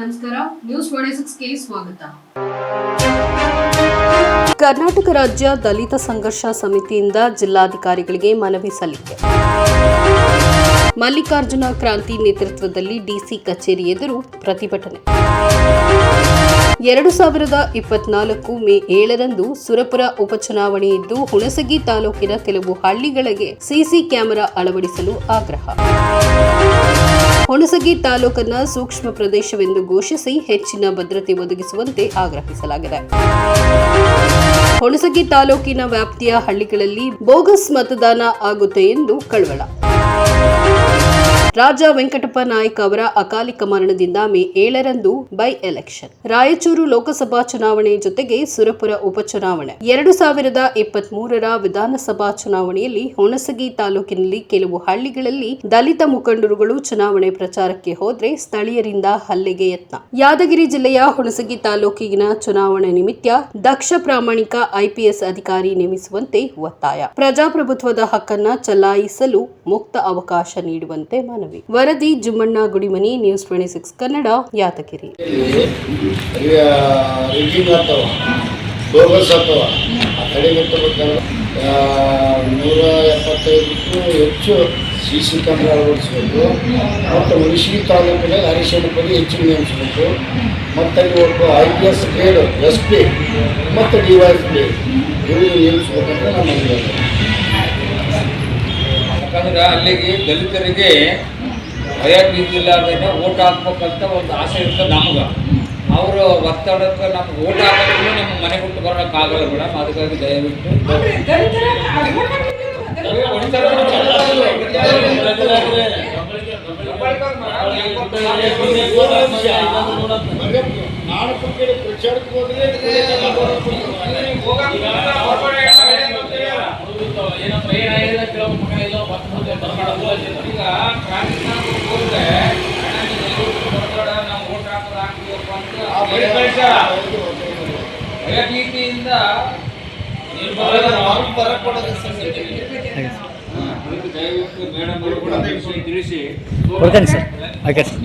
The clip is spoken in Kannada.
ನಮಸ್ಕಾರ. ನ್ಯೂಸ್ ಸಿಕ್ಸ್ಗೆ ಸ್ವಾಗತ. ಕರ್ನಾಟಕ ರಾಜ್ಯ ದಲಿತ ಸಂಘರ್ಷ ಸಮಿತಿಯಿಂದ ಜಿಲ್ಲಾಧಿಕಾರಿಗಳಿಗೆ ಮನವಿ ಸಲ್ಲಿಕೆ. ಮಲ್ಲಿಕಾರ್ಜುನ ಕ್ರಾಂತಿ ನೇತೃತ್ವದಲ್ಲಿ ಡಿಸಿ ಕಚೇರಿ ಎದುರು ಪ್ರತಿಭಟನೆ. ಎರಡು ಸಾವಿರದ ಇಪ್ಪತ್ನಾಲ್ಕು ಮೇ ಏಳರಂದು ಸುರಪುರ ಉಪಚುನಾವಣೆ ಇದ್ದು ಹುಣಸಗಿ ತಾಲೂಕಿನ ಕೆಲವು ಹಳ್ಳಿಗಳಿಗೆ ಸಿಸಿ ಕ್ಯಾಮೆರಾ ಅಳವಡಿಸಲು ಆಗ್ರಹ. ಹುಣಸಗಿ ತಾಲೂಕನ್ನ ಸೂಕ್ಷ್ಮ ಪ್ರದೇಶವೆಂದು ಘೋಷಿಸಿ ಹೆಚ್ಚಿನ ಭದ್ರತೆ ಒದಗಿಸುವಂತೆ ಆಗ್ರಹಿಸಲಾಗಿದೆ. ಹುಣಸಗಿ ತಾಲೂಕಿನ ವ್ಯಾಪ್ತಿಯ ಹಳ್ಳಿಗಳಲ್ಲಿ ಬೋಗಸ್ ಮತದಾನ ಆಗುತ್ತೆ ಎಂದು ಕಳವಳ. ರಾಜ ವೆಂಕಟಪ್ಪ ನಾಯ್ಕ ಅವರ ಅಕಾಲಿಕ ಮರಣದಿಂದ ಮೇ ಏಳರಂದು ಬೈ ಎಲೆಕ್ಷನ್. ರಾಯಚೂರು ಲೋಕಸಭಾ ಚುನಾವಣೆ ಜೊತೆಗೆ ಸುರಪುರ ಉಪಚುನಾವಣೆ. ಎರಡು ಸಾವಿರದ ಇಪ್ಪತ್ತ್ ಮೂರರ ವಿಧಾನಸಭಾ ಚುನಾವಣೆಯಲ್ಲಿ ಹುಣಸಗಿ ತಾಲೂಕಿನಲ್ಲಿ ಕೆಲವು ಹಳ್ಳಿಗಳಲ್ಲಿ ದಲಿತ ಮುಖಂಡರುಗಳು ಚುನಾವಣೆ ಪ್ರಚಾರಕ್ಕೆ ಹೋದ್ರೆ ಸ್ಥಳೀಯರಿಂದ ಹಲ್ಲೆಗೆ ಯತ್ನ. ಯಾದಗಿರಿ ಜಿಲ್ಲೆಯ ಹುಣಸಗಿ ತಾಲೂಕಿನ ಚುನಾವಣೆ ನಿಮಿತ್ತ ದಕ್ಷ ಪ್ರಾಮಾಣಿಕ ಐಪಿಎಸ್ ಅಧಿಕಾರಿ ನೇಮಿಸುವಂತೆ ಒತ್ತಾಯ. ಪ್ರಜಾಪ್ರಭುತ್ವದ ಹಕ್ಕನ್ನ ಚಲಾಯಿಸಲು ಮುಕ್ತ ಅವಕಾಶ ನೀಡುವಂತೆ ಮನವಿ. ವರದಿ Jummanna Gudimani news twenty six Kannada ಯಾತಕಿರಿ ನೂರ ಎಪ್ಪತ್ತೈದಕ್ಕೂ ಹೆಚ್ಚು ಸಿ ಸಿ ಕ್ಯಾಮ್ರಾ ಅಳವಡಿಸಬೇಕು ಮತ್ತು ಹುಣಸಗಿ ತಾಲೂಕಿನಲ್ಲಿ ಹರಿಶನ ಹೆಚ್ಚು ಹೆಚ್ಚಿಗೆ ನೇಮಿಸಬೇಕು ಮತ್ತು ಅಲ್ಲಿ ಒಬ್ಬ I P S grade S P ಮತ್ತು ಡಿ ವೈ ಎಸ್ ಪಿ ಇವರು ನೇಮಿಸಬೇಕಂತ ನಮ್ಮ. ಯಾಕಂದ್ರೆ ಅಲ್ಲಿಗೆ ದಲಿತರಿಗೆ ಭಯ ಬೀದಿಲ್ಲಾರ್ದೇನೆ ಓಟ್ ಹಾಕ್ಬೇಕಂತ ಒಂದು ಆಸೆ ಇರ್ತದೆ ನಮ್ಗೆ. ಅವರು ಒತ್ತಡಕ್ಕೆ ನಮ್ಗೆ ಓಟ್ ಹಾಕೋದ್ರೂ ನಮ್ಮ ಮನೆ ಬಿಟ್ಟು ಬರೋಕ್ಕಾಗಲ್ಲ ಮೇಡಮ್ ಅದಕ್ಕಾಗಿ ದಯವಿಟ್ಟು. ನಾನು ಪಕ್ಕದ ಪ್ರಚಾರಕ್ಕೆ ಹೋದ್ರೆ ಈಗ ಕ್ರಾಂತಿನಾಗ ಹೋದ್ರೆ ನಾವು ಓಟ್ ಹಾಕೋದು ಹಾಕ್ತೀವಪ್ಪ ಆ ಅಂತ ಭಯ ಭಯಭೀತಿಯಿಂದ ದಯವಿಟ್ಟು ಮೇಡಮ್ ಅವರು ಕೂಡ ತಿಳಿಸಿ. Sir okay sir